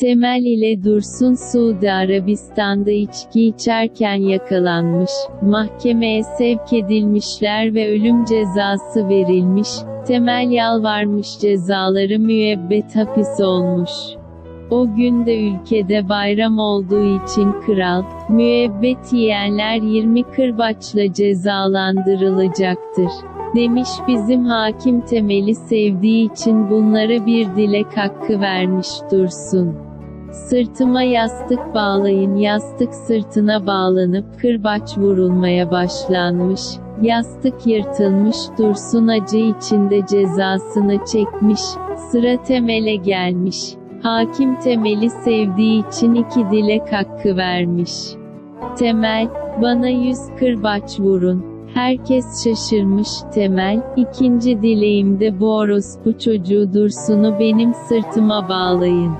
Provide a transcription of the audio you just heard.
Temel ile Dursun Suudi Arabistan'da içki içerken yakalanmış, mahkemeye sevk edilmişler ve ölüm cezası verilmiş, Temel yalvarmış cezaları müebbet hapis olmuş. O gün de ülkede bayram olduğu için kral, müebbet yiyenler 20 kırbaçla cezalandırılacaktır. Demiş bizim hakim temeli sevdiği için bunlara bir dilek hakkı vermiş dursun. Sırtıma yastık bağlayın yastık sırtına bağlanıp kırbaç vurulmaya başlanmış. Yastık yırtılmış dursun acı içinde cezasını çekmiş. Sıra temele gelmiş. Hakim temeli sevdiği için iki dilek hakkı vermiş. Temel, bana yüz kırbaç vurun. Herkes şaşırmış Temel, ikinci dileğimde bu orospu çocuğu Dursun'u benim sırtıma bağlayın.